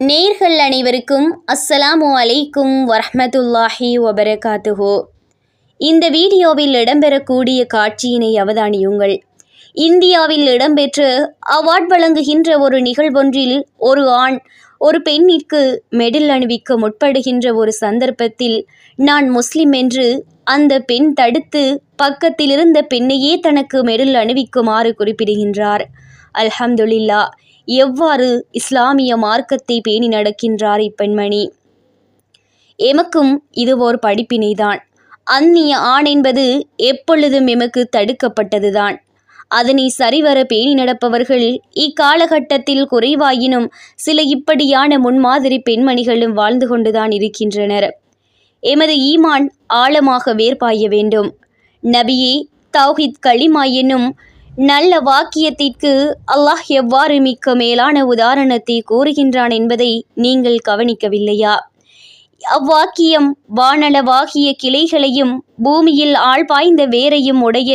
நேர்கள் அனைவருக்கும் அஸ்ஸலாமு அலைக்கும் வரமத்துல்லாஹி வபரகாத்துஹோ. இந்த வீடியோவில் இடம்பெறக்கூடிய காட்சியினை அவதானியுங்கள். இந்தியாவில் இடம்பெற்ற அவார்ட் வழங்குகின்ற ஒரு நிகழ்வொன்றில் ஒரு ஆண் ஒரு பெண்ணிற்கு மெடல் அணிவிக்க முற்படுகின்ற ஒரு சந்தர்ப்பத்தில் நான் முஸ்லிம் என்று அந்த பெண் தடுத்து பக்கத்தில் இருந்த பெண்ணையே தனக்கு மெடல் அணிவிக்குமாறு குறிப்பிடுகின்றார். அல்ஹம்துலில்லா எவ்வாறு இஸ்லாமிய மார்க்கத்தை பேணி நடக்கின்றார் இப்பெண்மணி? எமக்கும் இது ஓர் படிப்பினைதான் அந்நிய ஆண் என்பது எப்பொழுதும் எமக்கு தடுக்கப்பட்டதுதான் அதனை சரிவர பேணி நடப்பவர்கள் இக்காலகட்டத்தில் குறைவாயினும் சில இப்படியான முன்மாதிரி பெண்மணிகளும் வாழ்ந்து கொண்டுதான் இருக்கின்றனர். எமது ஈமான் ஆழமாக வேர்பாய வேண்டும். நபியே தௌஹித் களிமா என்னும் நல்ல வாக்கியத்திற்கு அல்லாஹ் எவ்வாறு மிக்க மேலான உதாரணத்தை கூறுகின்றான் என்பதை நீங்கள் கவனிக்கவில்லையா? அவ்வாக்கியம் வானளவாகிய கிளைகளையும் பூமியில் ஆள் பாய்ந்த வேரையும் உடைய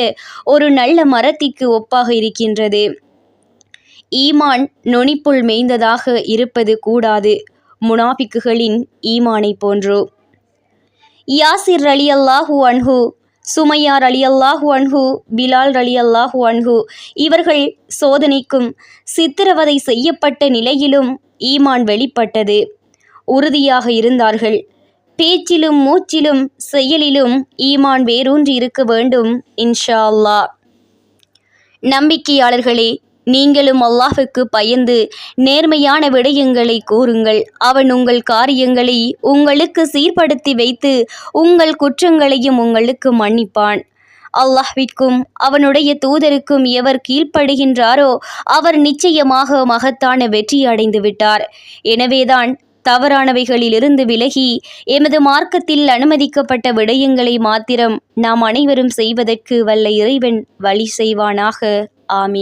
ஒரு நல்ல மரத்திற்கு ஒப்பாக இருக்கின்றது. ஈமான் நொனிப்புள் மேய்ந்ததாக இருப்பது கூடாது. முனாபிக்குகளின் ஈமானை போன்றோ. யாசிர் அலி அல்லாஹூ அன்ஹு சுமையார் அலி அல்லாஹு அன்ஹு பிலால் அலி அல்லாஹு அன்ஹு இவர்கள் சோதனைக்கும் சித்திரவதை செய்யப்பட்ட நிலையிலும் ஈமான் வெளிப்பட்டது. உறுதியாக இருந்தார்கள். பேச்சிலும் மூச்சிலும் செயலிலும் ஈமான் வேரூன்றி இருக்க வேண்டும் இன்ஷா அல்லாஹ். நம்பிக்கையாளர்களே நீங்களும் அல்லாஹுக்கு பயந்து நேர்மையான விடயங்களை கூறுங்கள். அவன் உங்கள் காரியங்களை உங்களுக்கு சீர்படுத்தி வைத்து உங்கள் குற்றங்களையும் உங்களுக்கு மன்னிப்பான். அல்லாஹ்விற்கும் அவனுடைய தூதருக்கும் எவர் கீழ்ப்படுகின்றாரோ அவர் நிச்சயமாக மகத்தான வெற்றி அடைந்து விட்டார். எனவேதான் தவறானவைகளிலிருந்து விலகி எமது மார்க்கத்தில் அனுமதிக்கப்பட்ட விடயங்களை மாத்திரம் நாம் அனைவரும் செய்வதற்கு வல்ல இறைவன் வழி செய்வானாக. ஆமீ